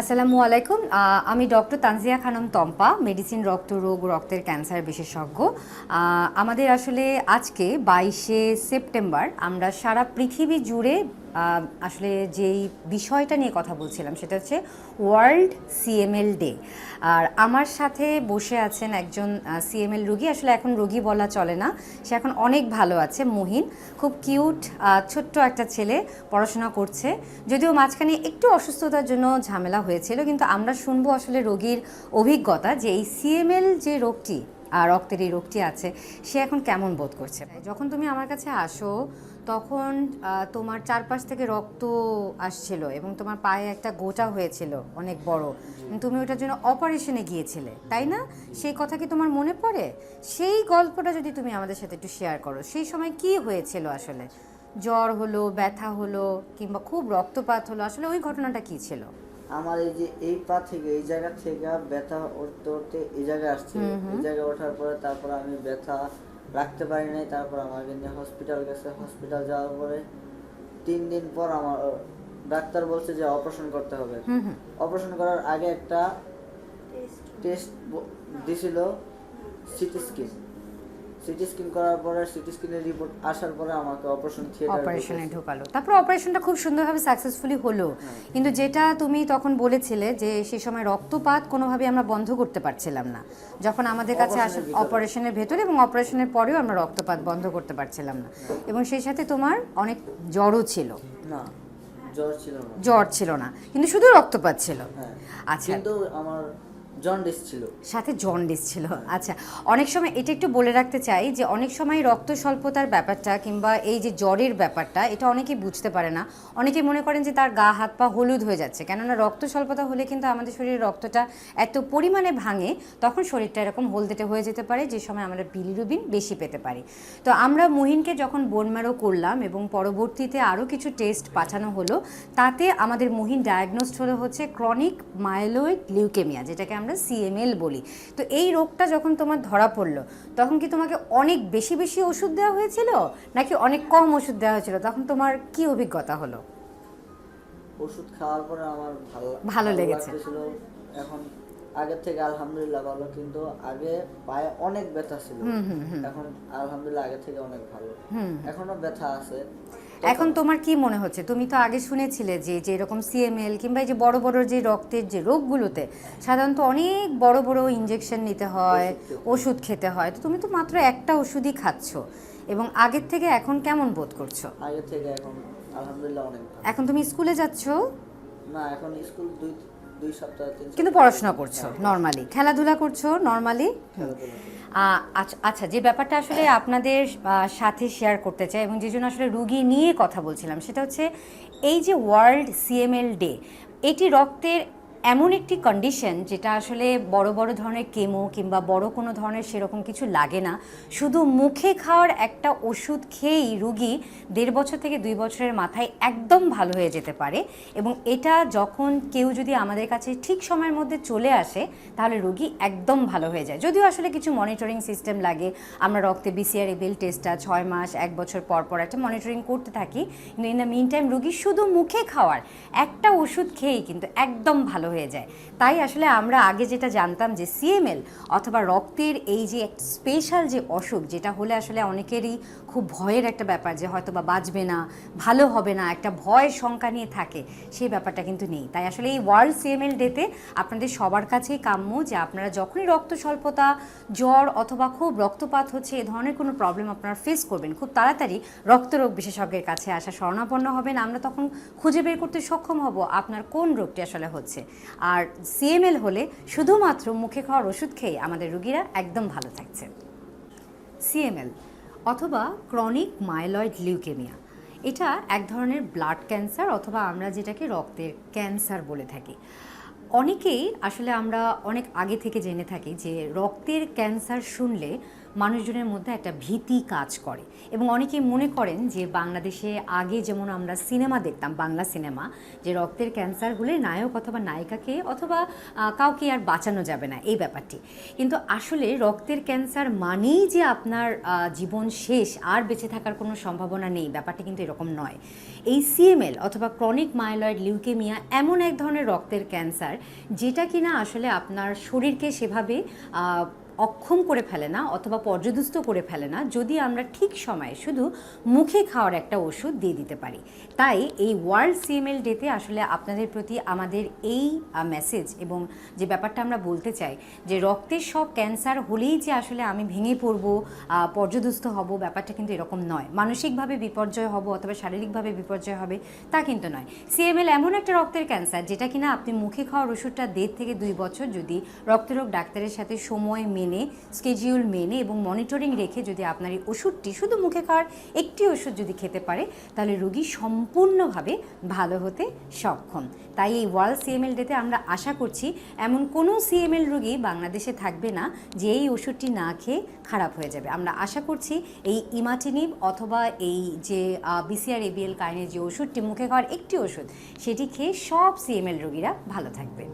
আসসালামু আলাইকুম। আমি ডক্টর তানজিয়া খানম তম্পা, মেডিসিন রক্ত রোগ, রক্তের ক্যান্সার বিশেষজ্ঞ। আমাদের আসলে আজকে বাইশে সেপ্টেম্বর আমরা সারা পৃথিবী জুড়ে আসলে যেই বিষয়টা নিয়ে কথা বলছিলাম সেটা হচ্ছে ওয়ার্ল্ড সিএমএল ডে আর আমার সাথে বসে আছেন একজন সিএমএল রোগী। আসলে এখন রোগী বলা চলে না। সে এখন অনেক ভালো আছে, মুহিন। খুব কিউট ছোট্ট একটা ছেলে, পড়াশোনা করছে। যদিও মাঝখানে একটু অসুস্থতার জন্য ঝামেলা হয়েছিল, কিন্তু আমরা শুনব আসলে রোগীর অভিজ্ঞতা যে এই সিএমএল যে রোগটি রক্তের এই রোগটি আছে, সে এখন কেমন বোধ করছে? যখন তুমি আমার কাছে আসো, তখন তোমার চারপাশ থেকে রক্ত আসছিল এবং তোমার পায়ে একটা গোটা হয়েছিল, অনেক বড়। তুমি ওটার জন্য অপারেশনে গিয়েছিলে, তাই না? সেই কথা কি তোমার মনে পড়ে? সেই গল্পটা যদি তুমি আমাদের সাথে একটু শেয়ার করো, সেই সময় কি হয়েছিল আসলে? জ্বর হলো, ব্যথা হলো, কিংবা খুব রক্তপাত হলো, আসলে ওই ঘটনাটা কি ছিল? আমার এই যে এই পা থেকে এই জায়গা থেকে ব্যথা উঠতে উঠতে এই জায়গায় আসছে। এই জায়গায় ওঠার পরে তারপর আমি ব্যথা রাখতে পারি নাই। তারপর আমাকে নিয়ে হসপিটাল গেছে। হসপিটাল যাওয়ার পরে তিন দিন পর আমার ডাক্তার বলছে যে অপারেশন করতে হবে। অপারেশন করার আগে একটা টেস্ট দিছিল সিটি স্ক্যান সিটি স্ক্যান করার পরে সিটি স্ক্যানের রিপোর্ট আসার পরে আমাকে অপারেশন থিয়েটার অপারেশনে ঢোকালো। তারপর অপারেশনটা খুব সুন্দরভাবে সাকসেসফুলি হলো। কিন্তু যেটা তুমি তখন বলেছিলে যে সেই সময় রক্তপাত কোনোভাবে আমরা বন্ধ করতে পারছিলাম না। যখন আমাদের কাছে আসে অপারেশনের ভেতরে। এবং অপারেশনের পরেও আমরা রক্তপাত বন্ধ করতে পারছিলাম না। এবং সেই সাথে তোমার অনেক জ্বরও ছিল। না জ্বর ছিল না। জ্বর ছিল না। কিন্তু শুধু রক্তপাত ছিল। হ্যাঁ। আচ্ছা। কিন্তু আমার জন্ডিস ছিল। সাথে জন্ডিস ছিল আচ্ছা। অনেক সময় এটা একটু বলে রাখতে চাই যে, অনেক সময় রক্ত স্বল্পতার ব্যাপারটা কিংবা এই যে জ্বরের ব্যাপারটা, এটা অনেকেই বুঝতে পারে না। অনেকে মনে করেন যে, তার গা, হাত, পা হলুদ হয়ে যাচ্ছে। কেননা রক্ত স্বল্পতা হলে কিন্তু আমাদের শরীরে রক্তটা এত পরিমাণে ভাঙে, তখন শরীরটা এরকম হলদেটে হয়ে যেতে পারে, যে সময় আমরা বিলিরুবিন বেশি পেতে পারি। তো আমরা মুহিনকে যখন বোনম্যারো করলাম এবং পরবর্তীতে আরও কিছু টেস্ট পাঠানো হলো, তাতে আমাদের মুহিন ডায়াগনোসড হলো হচ্ছে ক্রনিক মাইলয়েড লিউকেমিয়া যেটাকে আমরা সিএমএল বলি। তো এই রোগটা যখন তোমার ধরা পড়ল তখন কি তোমাকে অনেক বেশি বেশি ওষুধ দেওয়া হয়েছিল? নাকি অনেক কম ওষুধ দেওয়া হয়েছিল? তখন তোমার কি অভিজ্ঞতা হলো? ওষুধ খাওয়ার পরে আমার ভালো ভালো লেগেছে। এখন আগের থেকে আলহামদুলিল্লাহ ভালো কিন্তু আগে পায়ে অনেক ব্যথা ছিল। এখন আলহামদুলিল্লাহ আগে থেকে অনেক ভালো। এখনও ব্যথা আছে। এখন তোমার কি মনে হচ্ছে? তুমি তো আগে শুনেছিলে যে যে এরকম সিএমএল কিংবা এই যে বড় বড় যে রক্তের যে রোগগুলোতে সাধারণত অনেক বড় বড় ইঞ্জেকশন নিতে হয় ওষুধ খেতে হয়। তো তুমি তো মাত্র একটা ওষুধই খাচ্ছ। এবং আগের থেকে এখন কেমন বোধ করছ? আগে থেকে এখন আলহামদুলিল্লাহ অনেক এখন তুমি স্কুলে যাচ্ছ? না এখন স্কুল দুই দুই সপ্তাহ কিন্তু পড়াশোনা করছ নর্মালি খেলাধুলা করছ নর্মালি আচ্ছা আচ্ছা যে ব্যাপারটা আসলে আপনাদের সাথে শেয়ার করতে চাই এবং যে জন্য আসলে রুগী নিয়ে কথা বলছিলাম সেটা হচ্ছে এই যে ওয়ার্ল্ড সিএমএল ডে এটি রক্তের এমন একটি কন্ডিশন যেটা আসলে বড় বড় ধরনের কেমো কিংবা বড় কোনো ধরনের সেরকম কিছু লাগে না। শুধু মুখে খাওয়ার একটা ওষুধ খেয়েই রুগী দেড় বছর থেকে দুই বছরের মাথায় একদম ভালো হয়ে যেতে পারে এবং এটা যখন কেউ যদি আমাদের কাছে ঠিক সময়ের মধ্যে চলে আসে, তাহলে রুগী একদম ভালো হয়ে যায়। যদিও আসলে কিছু মনিটরিং সিস্টেম লাগে, আমরা রক্তে বিসিআর এবিল টেস্টটা ছয় মাস, এক বছর পর পর একটা মনিটরিং করতে থাকি, কিন্তু ইন দ্য মিন টাইম রুগী শুধু মুখে খাওয়ার একটা ওষুধ খেয়েই কিন্তু একদম ভালো হয়ে যায়। তাই আসলে আমরা আগে যেটা জানতাম যে সিএমএল অথবা রক্তের এই যে স্পেশাল যে অসুখ, যেটা হলে আসলে অনেকেরই খুব ভয়ের একটা ব্যাপার যে হয়তো বা বাঁচবে না, ভালো হবে না, একটা ভয় শঙ্কা নিয়ে থাকে, সেই ব্যাপারটা কিন্তু নেই। তাই আসলে এই ওয়ার্ল্ড সিএমএল ডেতে আপনাদের সবার কাছেই কাম্য যে আপনারা যখনই রক্ত স্বল্পতা, জ্বর অথবা খুব রক্তপাত হচ্ছে, এ ধরনের কোনো প্রবলেম আপনারা ফেস করবেন, খুব তাড়াতাড়ি রক্তরোগ বিশেষজ্ঞের কাছে আসা শরণাপন্ন হবেন আমরা তখন খুঁজে বের করতে সক্ষম হব আপনার কোন রোগটি আসলে হচ্ছে। আর সিএমএল হলে শুধুমাত্র মুখে খাওয়ার ওষুধ খেয়ে আমাদের রুগীরা একদম ভালো থাকছে। সিএমএল অথবা ক্রনিক মাইলয়েড লিউকেমিয়া এটা এক ধরনের ব্লাড ক্যান্সার অথবা আমরা যেটাকে রক্তের ক্যান্সার বলে থাকি। অনেকেই আসলে আমরা অনেক আগে থেকে জেনে থাকি যে রক্তের ক্যান্সার শুনলে মানুষজনের মধ্যে একটা ভীতি কাজ করে। এবং অনেকে মনে করেন যে বাংলাদেশে আগে যেমন আমরা সিনেমা দেখতাম, বাংলা সিনেমা, যে রক্তের ক্যান্সার হলে নায়ক অথবা নায়িকাকে অথবা কাউকে আর বাঁচানো যাবে না, এই ব্যাপারটি। কিন্তু আসলে রক্তের ক্যান্সার মানেই যে আপনার জীবন শেষ, আর বেঁচে থাকার কোনো সম্ভাবনা নেই, ব্যাপারটি কিন্তু এরকম নয়। এই সিএমএল অথবা ক্রনিক মাইলয়েড লিউকেমিয়া এমন এক ধরনের রক্তের ক্যান্সার, যেটা কিনা আসলে আপনার শরীরকে সেভাবে অক্ষম করে ফেলে না অথবা পর্যদুস্ত করে ফেলে না, যদি আমরা ঠিক সময়ে শুধু মুখে খাওয়ার একটা ওষুধ দিয়ে দিতে পারি। তাই এই ওয়ার্ল্ড সিএমএল ডেতে আসলে আপনাদের প্রতি আমাদের এই মেসেজ এবং যে ব্যাপারটা আমরা বলতে চাই যে রক্তের সব ক্যান্সার হলেই যে আসলে আমি ভেঙে পড়ব পর্যদুস্ত হব, ব্যাপারটা কিন্তু এরকম নয়। মানসিকভাবে বিপর্যয় হব অথবা শারীরিকভাবে বিপর্যয় হবে, তা কিন্তু নয়। সিএমএল এমন একটা রক্তের ক্যান্সার যেটা কিনা আপনি মুখে খাওয়ার ওষুধটা দেড় থেকে দুই বছর যদি রক্তরোগ ডাক্তারের সাথে সময় মেনে স্কেডিউল মেনে এবং মনিটরিং রেখে যদি আপনার এই ওষুধটি শুধু মুখে খাওয়ার একটি ওষুধ যদি খেতে পারে, তাহলে রোগী সম্পূর্ণভাবে ভালো হতে সক্ষম। তাই এই ওয়ার্ল্ড সিএমএল ডেতে আমরা আশা করছি এমন কোনো সিএমএল রোগী বাংলাদেশে থাকবে না যে এই ওষুধটি না খেয়ে খারাপ হয়ে যাবে। আমরা আশা করছি এই ইমাটিনিভ অথবা এই যে বিসিআর এবিএল কাইনের যে ওষুধটি মুখে খাওয়ার একটি ওষুধ, সেটি খেয়ে সব সিএমএল রোগীরা ভালো থাকবে।